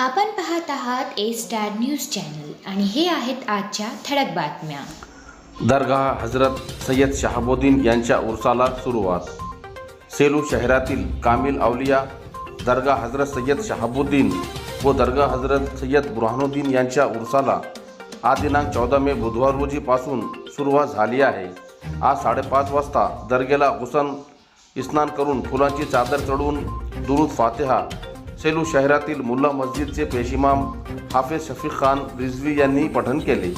आपण पाहत आहात ए स्टार न्यूज चॅनल आणि हे आहेत आजच्या ठळक बातम्या. दरगाह हजरत सय्यद शहाबुद्दीन यांच्या उर्साला सुरुवात. सेलू शहरातील कामिल अवलिया दरगाह हजरत सय्यद शहाबुद्दीन व दरगाह हजरत सय्यद बुरहानुद्दीन यांच्या उर्साला आज दिनांक चौदा मे बुधवार रोजीपासून सुरुवात झाली आहे. आज साडेपाच वाजता दर्गेला हुसन स्नान करून फुलांची चादर चढवून दुरुद फातेहा सेलू शहरातील मुल्ला मस्जिदचे पेशिमाम हाफिज शफीक खान रिझवी यांनी पठण केले.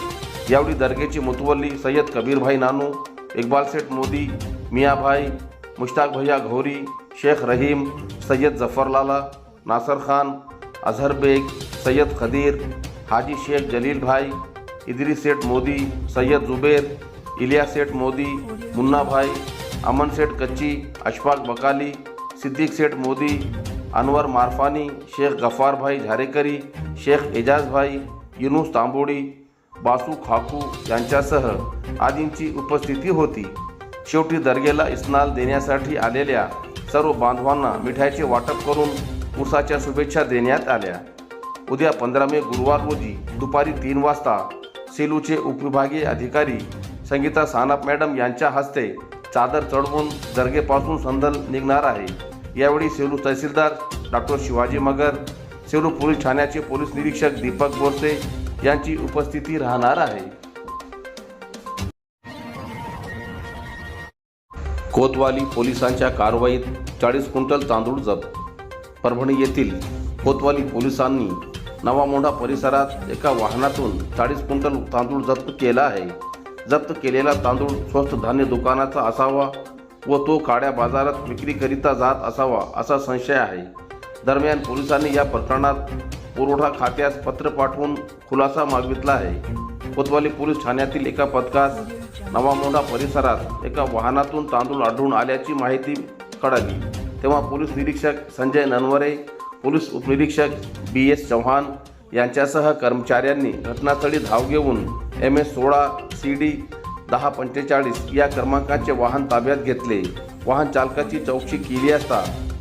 यावेळी दर्गेचे मुतवल्ली सय्यद कबीरभाई नानू इकबाल सेठ मोदी मियाभाई मुश्ताक भैया घोरी शेख रहीम सय्यद जफरलाला नासर खान अझहर बेग सय्यद खदीर हाजी शेख जलील भाई इदरी सेठ मोदी सय्यद जुबेर इलिया सेठ मोदी मुन्ना भाई अमन सेठ कच्ची अशफाक बकाली सिद्दीक सेठ मोदी अनवर मारफानी शेख गफारभाई झारेकरी शेख एजाजभाई युनुस तांबोडी बासू खाकू यांच्यासह आदींची उपस्थिती होती. शेवटी दर्गेला इस्नाल देण्यासाठी आलेल्या सर्व बांधवांना मिठाईचे वाटप करून उसाच्या शुभेच्छा देण्यात आल्या. उद्या पंधरा मे गुरुवार रोजी दुपारी तीन वाजता सेलूचे उपविभागीय अधिकारी संगीता सानप मॅडम यांच्या हस्ते चादर चढवून दर्गेपासून संदल निघणार आहे. यावेळी सेलू तहसीलदार डॉक्टर शिवाजी मगर सेलू पोलीस ठाण्याचे पोलीस निरीक्षक दीपक बोरसे यांची उपस्थिती राहणार आहे. कोतवाली पोलिसांच्या कारवाईत चाळीस क्विंटल तांदूळ जप्त. परभणी येथील कोतवाली पोलिसांनी नवामोंढा परिसरात एका वाहनातून चाळीस क्विंटल तांदूळ जप्त केला आहे. जप्त केलेला तांदूळ स्वस्त धान्य दुकानाचा असावा व तो काड्या बाजारात विक्रीकरिता जात असावा असा संशय आहे. दरम्यान पोलिसांनी या प्रकरणात पुरवठा खात्यास पत्र पाठवून खुलासा मागितला आहे. कोतवाली पोलीस ठाण्यातील एका पथकास नवामोंढा परिसरात एका वाहनातून तांदूळ आढळून आल्याची माहिती कळाली. तेव्हा पोलीस निरीक्षक संजय ननवरे पोलीस उपनिरीक्षक बी एस चव्हाण यांच्यासह कर्मचाऱ्यांनी घटनास्थळी धाव घेऊन एम एस सोळा सी डी दहा पंचेचाळीस या क्रमांकाचे वाहन ताब्यात घेतले. वाहन चालकाची चौकशी केली असता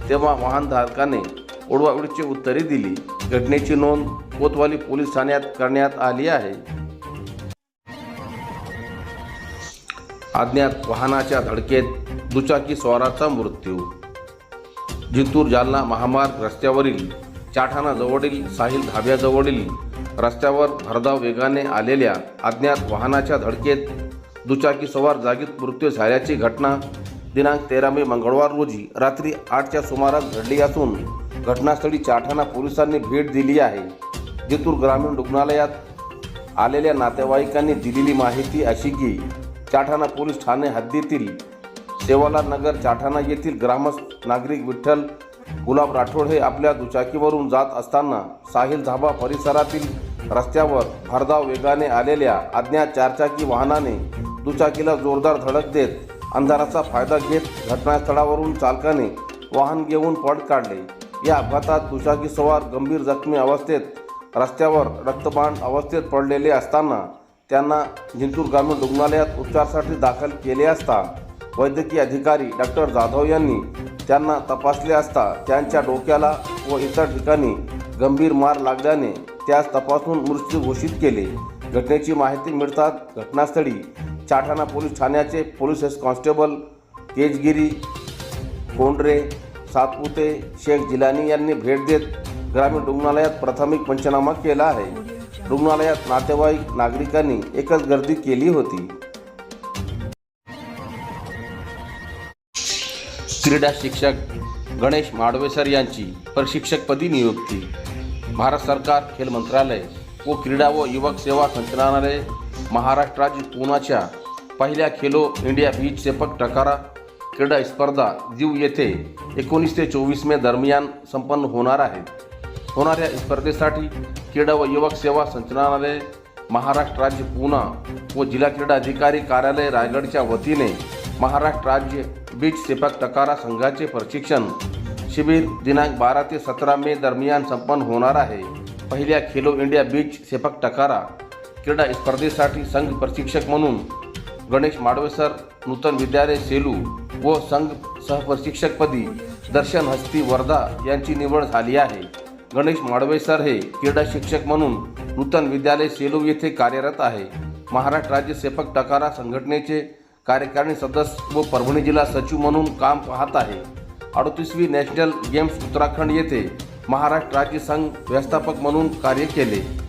तेव्हा वाहनधारकाने उडवाउडीची उत्तरे दिली. घटनेची नोंद कोतवाली पोलीस ठाण्यात करण्यात आली आहे. अज्ञात वाहनाच्या धडकेत दुचाकी स्वाराचा मृत्यू. जिंतूर जालना महामार्ग रस्त्यावरील चाठाणा जवळील साहिल धाब्याजवळील रस्त्यावर भरधाव वेगाने आलेल्या अज्ञात वाहनाच्या धडकेत दुचाकी सवार जागीत मृत्यू झाल्याची घटना दिनांक तेरा मे मंगळवार रोजी रात्री आठच्या सुमारास घडली असून घटनास्थळी चाठाणा पोलिसांनी भेट दिली आहे. जिंतूर ग्रामीण रुग्णालयात आलेल्या नातेवाईकांनी दिलेली माहिती अशी की चाठाणा पोलीस ठाणे हद्दीतील सेवाला नगर चाठाणा येथील ग्रामस्थ नागरिक विठ्ठल गुलाब राठोड हे आपल्या दुचाकीवरून जात असताना साहिल धाबा परिसरातील रस्त्यावर भरधाव वेगाने आलेल्या अज्ञात चारचाकी वाहनाने दुचाकीला जोरदार धडक देत अंधाराचा फायदा घेत घटनास्थळावरून चालकाने वाहन घेऊन पळ काढले. या अपघातात दुचाकी सवार गंभीर जखमी अवस्थेत रस्त्यावर रक्तबाण अवस्थेत पडलेले असताना त्यांना जिंतूर ग्रामीण रुग्णालयात उपचारासाठी दाखल केले असता वैद्यकीय अधिकारी डॉक्टर जाधव यांनी त्यांना तपासले असता त्यांच्या डोक्याला व इतर ठिकाणी गंभीर मार लागल्याने त्यास तपासून मृत्यू घोषित केले. घटनेची माहिती मिळताच घटनास्थळी चाठाणा पोलीस ठाण्याचे police S constable Tejgiri Kondre Satpute Shaikh Jilani यांनी भेट देत ग्रामीण रुग्णालयात प्राथमिक पंचनामा केला आहे. रुग्णालयात नातेवाईक नागरिकांनी एकच गर्दी केली होती. क्रीडा शिक्षक गणेश माडवेसर यांची प्रशिक्षकपदी नियुक्ती. भारत सरकार खेल मंत्रालय व क्रीडा व युवक सेवा संचालनालय महाराष्ट्र राज्य पुण्याच्या पहिल्या Khelo India beach sepak takraw क्रीडा स्पर्धा जीव येथे एकोणीस ते चोवीस मे दरम्यान संपन्न होणार आहे. होणाऱ्या स्पर्धेसाठी क्रीडा व युवक सेवा संचालनालय महाराष्ट्र राज्य पुणा व जिल्हा क्रीडा अधिकारी कार्यालय रायगडच्या वतीने महाराष्ट्र राज्य बीच सेपक टकारा संघाचे प्रशिक्षण शिबिर दिनांक बारा ते सतरा मे दरम्यान संपन्न होणार आहे. पहिल्या Khelo India beach sepak takraw क्रीडा स्पर्धेसाठी संघ प्रशिक्षक म्हणून गणेश माडवेसर नूतन विद्यालय सेलू व संघ सहप्रशिक्षकपदी दर्शन हस्ती वर्धा यांची निवड झाली आहे. गणेश माडवेसर हे क्रीडा शिक्षक म्हणून नूतन विद्यालय सेलू येथे कार्यरत आहे. महाराष्ट्र राज्य सेपक टकारा संघटनेचे कार्यकारिणी सदस्य व परभणी जिल्हा सचिव म्हणून काम पाहत आहे. अडतीसवी नॅशनल गेम्स उत्तराखंड येथे महाराष्ट्र राज्य संघ व्यवस्थापक म्हणून कार्य केले.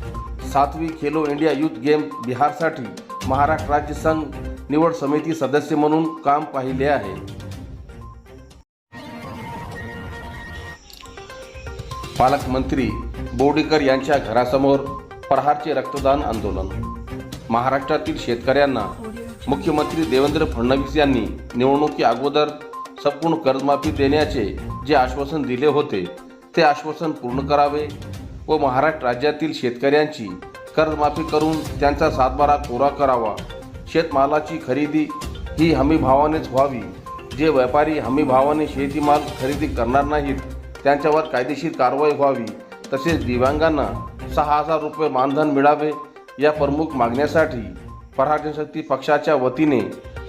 सातवी खेलो इंडिया युथ गेम बिहारसाठी महाराष्ट्र राज्य संघ निवड समिती सदस्य म्हणून काम पाहिले आहे. पालकमंत्री बोर्डीकर यांच्या घरासमोर प्रहारचे रक्तदान आंदोलन. महाराष्ट्रातील शेतकऱ्यांना मुख्यमंत्री देवेंद्र फडणवीस यांनी निवडणुकी अगोदर संपूर्ण कर्जमाफी देण्याचे जे आश्वासन दिले होते ते आश्वासन पूर्ण करावे व महाराष्ट्र राज्यातील शेतकऱ्यांची कर्जमाफी करून त्यांचा सातबारा कोरा करावा. शेतमालाची खरेदी ही हमीभावानेच व्हावी. जे व्यापारी हमीभावाने शेतीमाल खरेदी करणार नाहीत त्यांच्यावर कायदेशीर कारवाई व्हावी. तसेच दिव्यांगांना सहा हजार रुपये मानधन मिळावे या प्रमुख मागण्यासाठी पराजनशक्ती पक्षाच्या वतीने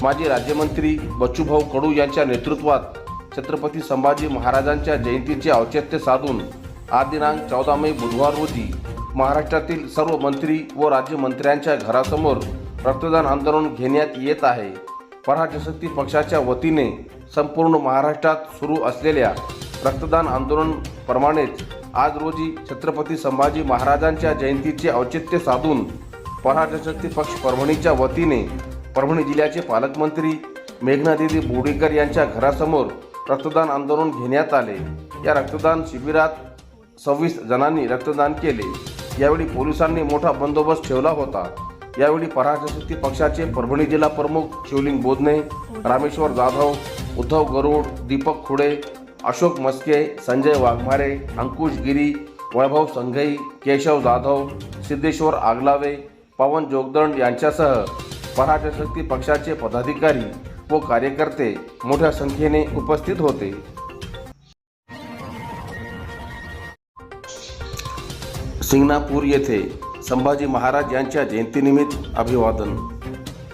माजी राज्यमंत्री बच्चूभाऊ कडू यांच्या नेतृत्वात छत्रपती संभाजी महाराजांच्या जयंतीचे औचित्य साधून आज दिनांक चौदा मे बुधवार रोजी महाराष्ट्रातील सर्व मंत्री व राज्यमंत्र्यांच्या घरासमोर रक्तदान आंदोलन घेण्यात येत आहे. पराजशक्ती पक्षाच्या वतीने संपूर्ण महाराष्ट्रात सुरू असलेल्या रक्तदान आंदोलनप्रमाणेच आज रोजी छत्रपती संभाजी महाराजांच्या जयंतीचे औचित्य साधून पराजशक्ती पक्ष परभणीच्या वतीने परभणी जिल्ह्याचे पालकमंत्री मेघनादेवी बोडेकर यांच्या घरासमोर रक्तदान आंदोलन घेण्यात आले. या रक्तदान शिबिरात सव्वीस जणांनी रक्तदान केले. यावेळी पोलिसांनी मोठा बंदोबस्त ठेवला होता. यावेळी पराशक्ती पक्षाचे परभणी जिल्हा प्रमुख शिवलिंग बोधने रामेश्वर जाधव उद्धव गरुड दीपक खुडे अशोक मस्के संजय वाघमारे अंकुश गिरी वैभव संघई केशव जाधव सिद्धेश्वर आगलावे पवन जोगदंड यांच्यासह पराशक्ती पक्षाचे पदाधिकारी व कार्यकर्ते मोठ्या संख्येने उपस्थित होते. सिंगणापूर येथे संभाजी महाराज यांच्या जयंतीनिमित्त अभिवादन.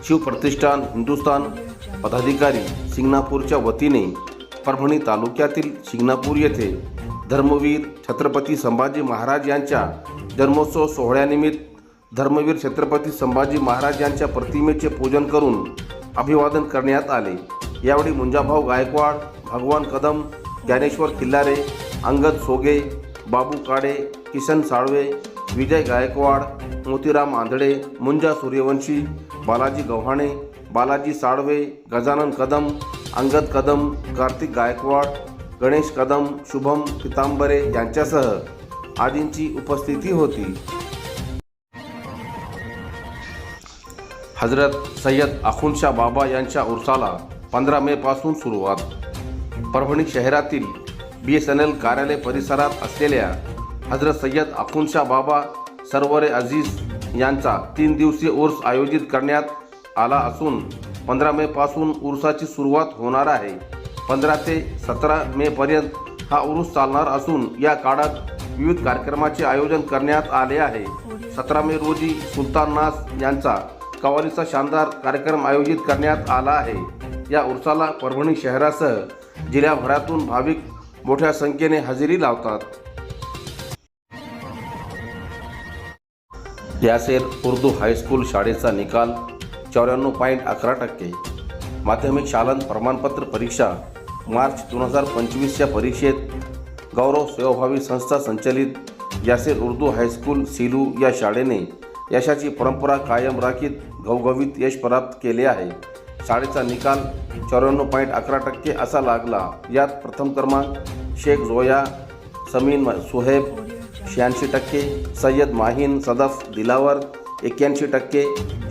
शिवप्रतिष्ठान हिंदुस्थान पदाधिकारी सिंगणापूरच्या वतीने परभणी तालुक्यातील शिंगणापूर येथे धर्मवीर छत्रपती संभाजी महाराज यांच्या जन्मोत्सव सोहळ्यानिमित्त धर्मवीर छत्रपती संभाजी महाराज यांच्या प्रतिमेचे पूजन करून अभिवादन करण्यात आले. यावेळी मुंजाभाऊ गायकवाड भगवान कदम ज्ञानेश्वर किल्लारे अंगद सोगे बाबू काडे किसन साळवे विजय गायकवाड मोतीराम आंधळे मुंजा सूर्यवंशी बालाजी गव्हाणे बालाजी साळवे गजानन कदम अंगद कदम कार्तिक गायकवाड गणेश कदम शुभम पितांबरे यांच्यासह आदींची उपस्थिती होती. हजरत सय्यद अखुनशा बाबा यांच्या उर्साला पंधरा मे पासून सुरुवात. परभणी शहरातील बी एस एन एल कार्यालय परिसरात असलेल्या हजरत सय्यद अखुनशा बाबा सरवरे अजीज यांचा तीन दिवसीय उर्स आयोजित करण्यात आला असून पंधरा मेपासून उर्साची सुरुवात होणार आहे. पंधरा ते सतरा मेपर्यंत हा उर्स चालणार असून या काळात विविध कार्यक्रमाचे आयोजन करण्यात आले आहे. सतरा मे रोजी सुलतान नास यांचा कवालीचा शानदार कार्यक्रम आयोजित करण्यात आला आहे. या उर्साला परभणी शहरासह जिल्ह्याभरातून भाविक मोठ्या संख्येने हजेरी लावतात. यासेर उर्दू हायस्कूल शाळेचा निकाल चौऱ्याण्णव पॉईंट अकरा टक्के. माध्यमिक शालन प्रमाणपत्र परीक्षा मार्च दोन हजार पंचवीसच्या परीक्षेत गौरव सेवाभावी संस्था संचलित यासेर उर्दू हायस्कूल सिलू या शाळेने यशाची परंपरा कायम राखीत घवघवीत यश प्राप्त केले आहे. शाळेचा निकाल चौऱ्याण्णव पॉईंट अकरा टक्के असा लागला. यात प्रथम क्रमांक शेख जोया समीन सुहेब शहाऐंशी टक्के सय्यद माहीन सदफ दिलावर एक्क्याऐंशी टक्के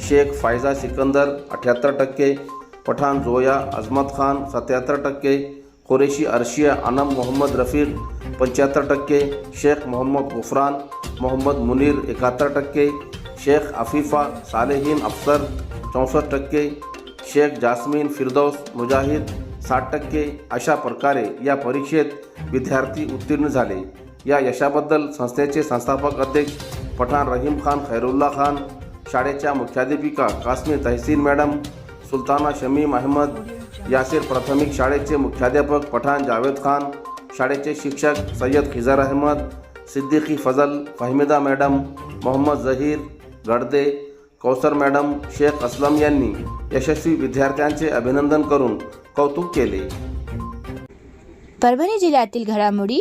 शेख फायझा सिकंदर अठ्याहत्तर टक्के पठाण जोया अजमत खान सत्याहत्तर टक्के कुरेशी अर्शिया अनम मोहम्मद रफीर पंच्याहत्तर टक्के शेख मोहम्मद गुफरान मोहम्मद मुनीर एकाहत्तर टक्के शेख आफिफा सालेहीन अफसर चौसष्ट टक्के शेख जास्मीन फिरदौस मुजाहिद साठ टक्के अशा प्रकारे या परीक्षेत विद्यार्थी उत्तीर्ण झाले. या यशाबद्दल संस्थेचे संस्थापक अध्यक्ष पठाण रहीम खान खैरुल्ला खान शाळेच्या मुख्याध्यापिका काश्मीर तहसीन मॅडम सुलताना शमीम अहमद यासिर प्राथमिक शाळेचे मुख्याध्यापक पठाण जावेद खान शाळेचे शिक्षक सय्यद खिजर अहमद सिद्दीकी फजल फहमिदा मॅडम मोहम्मद जहीर गडदे कौसर मॅडम शेख असलम यांनी यशस्वी विद्यार्थ्यांचे अभिनंदन करून कौतुक केले. परभणी जिल्ह्यातील घडामोडी